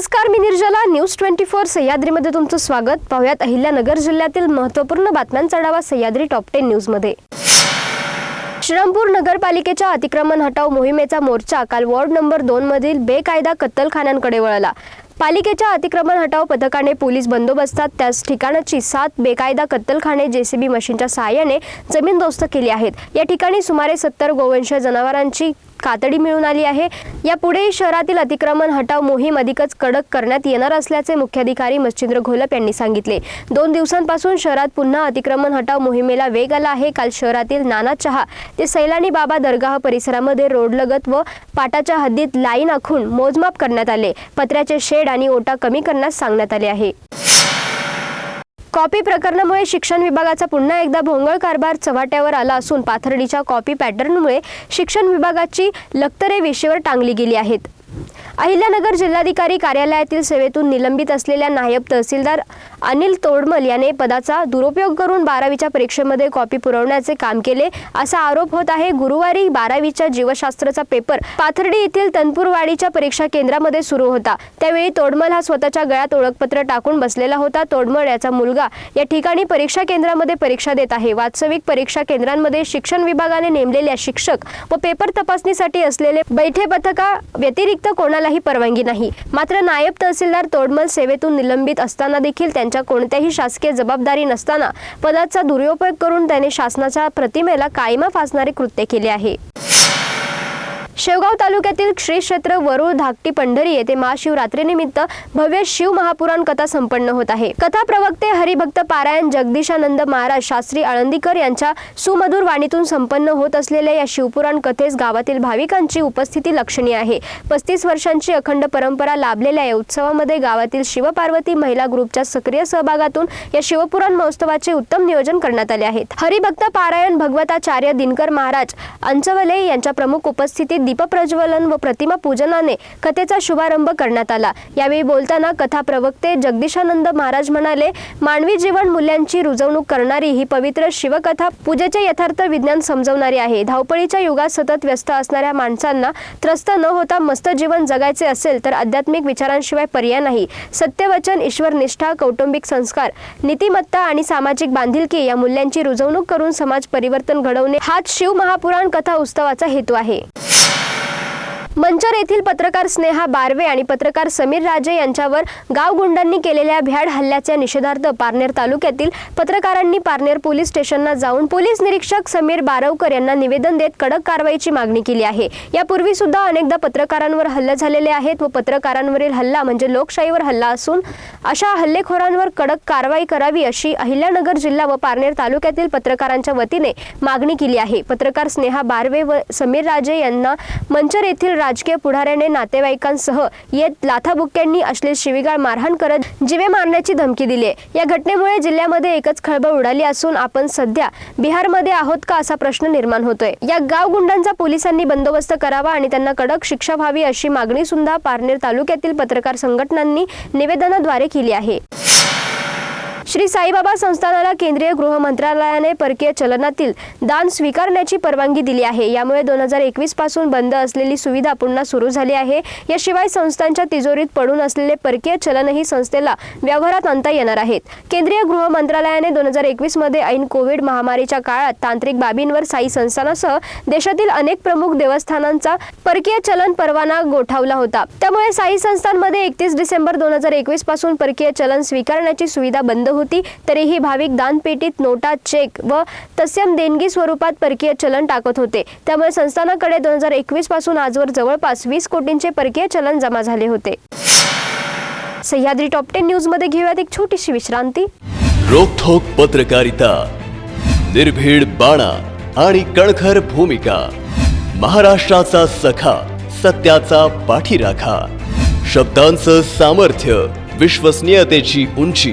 नमस्कार मी Nirjala. News twenty four सह्याद्रीमध्ये तुमचं स्वागत. पाहुयात अहिल्यानगर जिल्ह्यातील महत्त्वपूर्ण बातम्यांचा आढावा सह्याद्री टॉप टेन न्यूजमध्ये श्रीरामपूर नगरपालिकेच्या अतिक्रमण हटाव मोहिमेचा मोर्चा काल वॉर्ड नंबर दोन मधील बेकायदा कत्तलखान्यांकडे वळला. पालिकेच्या अतिक्रमण हटाव पथकाने पोलीस बंदोबस्तात त्याच ठिकाणाची सात बेकायदा कत्तलखाने जेसीबी मशीनच्या सहाय्याने जमीनदोस्त केली आहेत. या ठिकाणी सुमारे सत्तर गोवंश जनावरांची कातडी मिळून आली आहे. यापुढे शहरातील अतिक्रमण हटाव मोहीम अधिकच कडक करण्यात येणार असल्याचे मुख्याधिकारी मच्छिंद्र घोलप यांनी सांगितले. दोन दिवसांपासून शहरात पुन्हा अतिक्रमण हटाव मोहिमेला वेग आला आहे. काल शहरातील नाना चहा ते सैलानी बाबा दर्गाह परिसरामध्ये रोडलगत व पाटाच्या हद्दीत लाईन आखून मोजमाप करण्यात आले. पत्र्याचे शेड आणि ओटा कमी करण्यास सांगण्यात आले आहे. कॉपी प्रकरणामुळे शिक्षण विभागाचा पुन्हा एकदा भोंगळ कारभार चव्हाट्यावर आला असून पाथर्डीच्या कॉपी पॅटर्नमुळे शिक्षण विभागाची लक्तरे वेशेवर टांगली गेली आहेत. अहिल्यानगर जिल्हाधिकारी कार्यालयातील सेवेतून निलंबित असलेल्या नायब तहसीलदार अनिल तोडमल याने पदाचा दुरुपयोग करून बारावीच्या परीक्षेमध्ये कॉपी पुरवण्याचे काम केले असा आरोप होत आहे. गुरुवारी बारावीच्या जीवशास्त्राचा पेपर पाथर्डी येथील तनपूरवाडीच्या परीक्षा केंद्रामध्ये सुरू होता. त्यावेळी तोडमल हा स्वतःच्या गळ्यात ओळखपत्र टाकून बसलेला होता. तोडमल याचा मुलगा या ठिकाणी परीक्षा केंद्रामध्ये परीक्षा देत आहे. वास्तविक परीक्षा केंद्रांमध्ये शिक्षण विभागाने नेमलेल्या शिक्षक व पेपर तपासणीसाठी असलेले बैठे पथका व्यतिरिक्त काही परवानगी नाही. मात्र नायब तहसीलदार तोडमल सेवेतून निलंबित असताना देखील त्यांच्या कोणत्याही शासकीय जबाबदारी नसताना पदाचा दुरुपयोग करून त्याने शासनाच्या प्रतिमेला कायमा फासणारे कृत्य केले आहे. शेवगाव तालुक्यातील श्री क्षेत्र वरुळ धाकटी पंढरी येथे महाशिवरात्रीनिमित्त भव्य शिव महापुराण कथा संपन्न होत आहे. कथा प्रवक्ते हरिभक्त पारायण जगदीशानंद महाराज शास्त्री आळंदीकर यांच्या सुमधुर वाणीतून संपन्न होत असलेल्या या शिवपुराण कथेस गावातील भाविकांची उपस्थिती लक्षणीय आहे. पस्तीस वर्षांची अखंड परंपरा लाभलेल्या या उत्सवामध्ये गावातील शिवपार्वती महिला ग्रुपच्या सक्रिय सहभागातून या शिवपुराण महोत्सवाचे उत्तम नियोजन करण्यात आले आहेत. हरिभक्त पारायण भगवताचार्य दिनकर महाराज अंचवले यांच्या प्रमुख उपस्थितीत दीपप्रज्वलन व प्रतिमा पूजनाने कथेचा शुभारंभ करण्यात आला. यावेळी बोलताना कथा प्रवक्ते जगदीशानंद महाराज म्हणाले मानवी जीवन मूल्यांची रुजवणूक करणारी ही पवित्र शिवकथा पूजेचे यथार्थ विज्ञान समजवणारी आहे. धावपळीच्या युगात सतत व्यस्त असणाऱ्या माणसांना त्रस्त न होता मस्त जीवन जगायचे असेल तर आध्यात्मिक विचारांशिवाय पर्याय नाही. सत्यवचन ईश्वर निष्ठा कौटुंबिक संस्कार नीतिमत्ता आणि सामाजिक बांधिलकी या मूल्यांची रुजवणूक करून समाज परिवर्तन घडवणे हाच शिव महापुराण कथा उत्सवाचा हेतू आहे. मंचर येथील पत्रकार स्नेहा बारवे आणि पत्रकार समीर राजे यांच्यावर गावगुंडांनी केलेल्या भ्याड हल्ल्याच्या निषेधार्थ पारनेर तालुक्यातील पत्रकारांनी पारनेर पोलीस स्टेशनला जाऊन पोलीस निरीक्षक समीर बारवकर यांना निवेदन देत कडक कारवाईची मागणी केली आहे. यापूर्वी सुद्धा अनेकदा पत्रकारांवर हल्ले झालेले आहेत व पत्रकारांवरील हल्ला म्हणजे लोकशाहीवर हल्ला असून अशा हल्लेखोरांवर कडक कारवाई करावी अशी अहिल्यानगर जिल्हा व पारनेर तालुक्यातील पत्रकारांच्या वतीने मागणी केली आहे. पत्रकार स्नेहा बारवे व समीर राजे यांना मंचर येथील राजकीय पुढाऱ्याने नातेवाईकांसह येत लाथाबुक्क्यांनी अश्लील शिवीगाळ मारहाण करत जिवे मारण्याची धमकी दिली आहे. या घटनेमुळे जिल्ह्यामध्ये एकच खळबळ उडाली असून आपण सध्या बिहारमध्ये आहोत का असा प्रश्न निर्माण होतोय. या गावगुंडांचा पोलिसांनी बंदोबस्त करावा आणि त्यांना कडक शिक्षा व्हावी अशी मागणी सुद्धा पारनेर तालुक्यातील पत्रकार संघटनांनी निवेदनाद्वारे केली आहे. श्री साईबाबा संस्थानाला केंद्रीय गृह मंत्रालयाने परकीय चलनातील दान स्वीकारण्याची परवानगी दिली आहे. यामुळे दोन हजार एकवीसपासून बंद असलेली सुविधा पुन्हा सुरू झाली आहे. याशिवाय संस्थांच्या तिजोरीत पडून असलेले परकीय चलनही संस्थेला व्यवहारात आणता येणार आहेत. केंद्रीय गृह मंत्रालयाने दोन हजार एकवीसमध्ये ऐन कोविड महामारीच्या काळात तांत्रिक बाबींवर साई संस्थानासह देशातील अनेक प्रमुख देवस्थानांचा परकीय चलन परवाना गोठावला होता. त्यामुळे साई संस्थांमध्ये एकतीस डिसेंबर दोन हजार एकवीसपासून परकीय चलन स्वीकारण्याची सुविधा बंद होती. तरीही भाविक दानपेटीत नोटा चेक व तत्सम देणगी स्वरूपात परकीय चलन टाकत होते. त्यामुळे संस्थानाकडे दोन हजार एकवीसपासून आजवर जवळपास वीस कोटींचे परकीय चलन जमा झाले होते. सह्याद्री टॉप टेन न्यूजमध्ये घेऊयात एक छोटीशी विश्रांती. रोखोक पत्रकारिता निर्भीड बाणा आणि कणखर भूमिका महाराष्ट्राचा सखा सत्याचा पाठीराखा शब्दांचं सामर्थ्य विश्वसनीयतेची उंची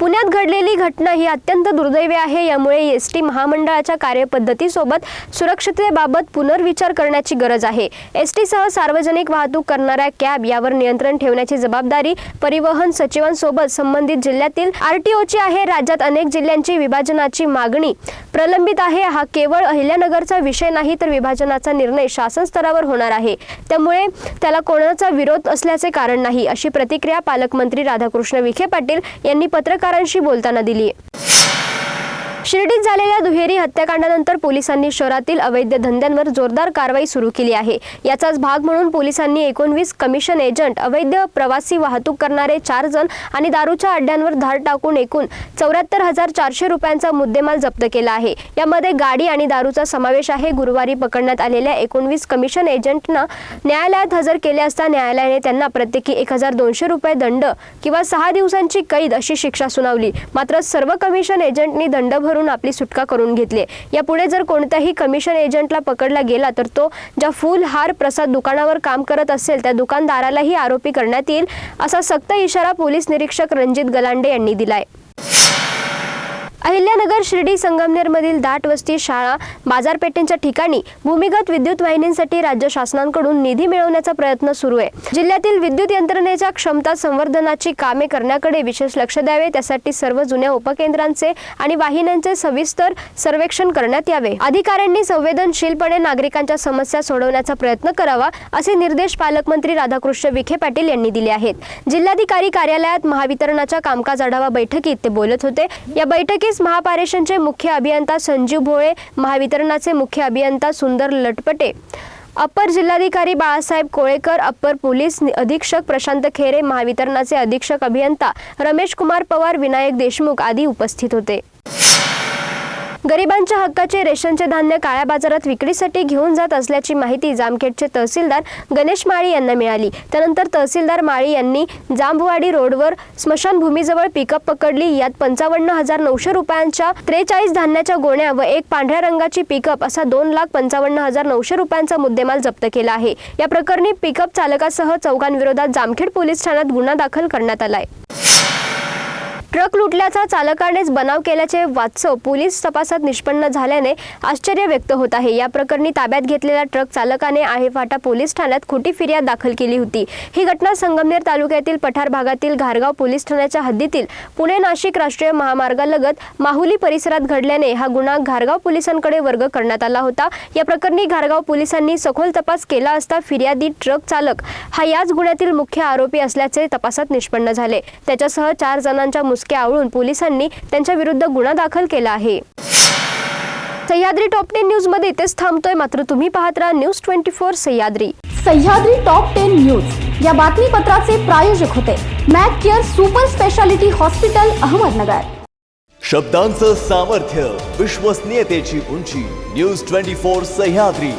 पुण्यात घडलेली घटना ही अत्यंत दुर्दैवी आहे. यामुळे एस टी महामंडळाच्या कार्यपद्धतीसोबत सुरक्षिततेबाबत पुनर्विचार करण्याची गरज आहे. एस टीसह सार्वजनिक वाहतूक करणाऱ्या कॅब यावर नियंत्रण ठेवण्याची जबाबदारी परिवहन सचिवांसोबत संबंधित जिल्ह्यातील आरटीओची आहे. राज्यात अनेक जिल्ह्यांची विभाजनाची मागणी प्रलंबित आहे. हा केवळ अहिल्यानगरचा विषय नाही तर विभाजनाचा निर्णय शासन स्तरावर होणार आहे. त्यामुळे त्याला कोणाचा विरोध असल्याचे कारण नाही अशी प्रतिक्रिया पालकमंत्री राधाकृष्ण विखे पाटील यांनी पत्रकार पत्रकारांशी बोलताना दिली शिर्डीत झालेल्या दुहेरी हत्याकांडानंतर पोलिसांनी शहरातील अवैध धंद्यांवर जोरदार कारवाई सुरू केली आहे. याचाच भाग म्हणून पोलिसांनी एकोणवीस कमिशन एजंट अवैध प्रवासी वाहतूक करणारे चार जण आणि दारूच्या अड्ड्यांवर धाड टाकून एकूण चौऱ्याहत्तर हजार चारशे रुपयांचा मुद्देमाल जप्त केला आहे. यामध्ये गाडी आणि दारूचा समावेश आहे. गुरुवारी पकडण्यात आलेल्या एकोणवीस कमिशन एजंटना न्यायालयात हजर केले असता न्यायालयाने त्यांना प्रत्येकी एक हजार दोनशे रुपये दंड किंवा सहा दिवसांची कैद अशी शिक्षा सुनावली. मात्र सर्व कमिशन एजंटनी दंड भरून आपली सुटका करून घेतली. यापुढे जर कोणत्याही कमिशन एजंटला पकडला गेला तर तो ज्या फुल हार प्रसाद दुकानावर काम करत असेल त्या दुकानदारालाही आरोपी करण्यात येईल असा सक्त इशारा पोलीस निरीक्षक रणजित गलांडे यांनी दिलाय. अहिल्यानगर शिर्डी संगमनेरमधील दाट वस्ती शाळा बाजारपेठेंच्या ठिकाणी भूमिगत विद्युत वाहिनींसाठी राज्य शासनांकडून निधी मिळवण्याचा प्रयत्न सुरू आहे. जिल्ह्यातील विद्युत यंत्रणेच्या क्षमता संवर्धनाची कामे करण्याकडे विशेष लक्ष द्यावे त्यासाठी सर्व जुन्या उपकेंद्रांचे आणि वाहिन्यांचे सविस्तर सर्वेक्षण करण्यात यावे. अधिकाऱ्यांनी संवेदनशीलपणे नागरिकांच्या समस्या सोडवण्याचा प्रयत्न करावा असे निर्देश पालकमंत्री राधाकृष्ण विखे पाटील यांनी दिले आहेत. जिल्हाधिकारी कार्यालयात महावितरणाच्या कामकाज आढावा बैठकीत ते बोलत होते. या बैठकीत बैठकीस महापारेषणचे मुख्य अभियंता संजीव भोळे महावितरणाचे मुख्य अभियंता सुंदर लटपटे अप्पर जिल्हाधिकारी बाळासाहेब कोळेकर अप्पर पोलीस अधीक्षक प्रशांत खेरे महावितरणाचे अधीक्षक अभियंता रमेश कुमार पवार विनायक देशमुख आदी उपस्थित होते. गरिबांच्या हक्काचे रेशनचे धान्य काळ्या बाजारात विक्रीसाठी घेऊन जात असल्याची माहिती जामखेडचे तहसीलदार गणेश माळी यांना मिळाली. त्यानंतर तहसीलदार माळी यांनी जांभवाडी रोडवर स्मशानभूमीजवळ पिकअप पकडली. यात पंचावन्न हजार नऊशे रुपयांच्या त्रेचाळीस धान्याच्या गोण्या व एक पांढऱ्या रंगाची पिकअप असा दोन लाख पंचावन्न हजार नऊशे रुपयांचा मुद्देमाल जप्त केला आहे. या प्रकरणी पिकअप चालकासह चौघांविरोधात जामखेड पोलीस ठाण्यात गुन्हा दाखल करण्यात आलाय. ट्रक लुटल्याचा चालकानेच बनाव केल्याचे वास्तव पोलीस तपासात निष्पन्न झाल्याने आश्चर्य व्यक्त होत आहे. या प्रकरणी ताब्यात घेतलेल्या ट्रक चालकाने आहेफाटा पोलीस ठाण्यात खोटी फिर्याद दाखल केली होती. ही घटना संगमनेर तालुक्यातील पठार भागातील घारगाव पोलीस ठाण्याच्या हद्दीतील पुणे नाशिक राष्ट्रीय महामार्गालगत माहुली परिसरात घडल्याने हा गुन्हा घारगाव पोलिसांकडे वर्ग करण्यात आला होता. या प्रकरणी घारगाव पोलिसांनी सखोल तपास केला असता फिर्यादी ट्रक चालक हा याच गुन्ह्यातील मुख्य आरोपी असल्याचे तपासात निष्पन्न झाले. त्याच्यासह चार जणांच्या मुसक्या आवळून पोलिसांनी त्यांच्या विरुद्ध गुन्हा दाखल केला आहे. सह्याद्री टॉप टेन न्यूजमध्ये इथेच थांबतोय. मात्र तुम्ही पाहत राहा news twenty four Sahyadri. Sahyadri top ten news. या बातमीपत्राचे प्रायोजक होते Mac Care super speciality hospital Ahmednagar. शब्दांचं सामर्थ्य विश्वसनीयतेची उंची. News twenty four Sahyadri.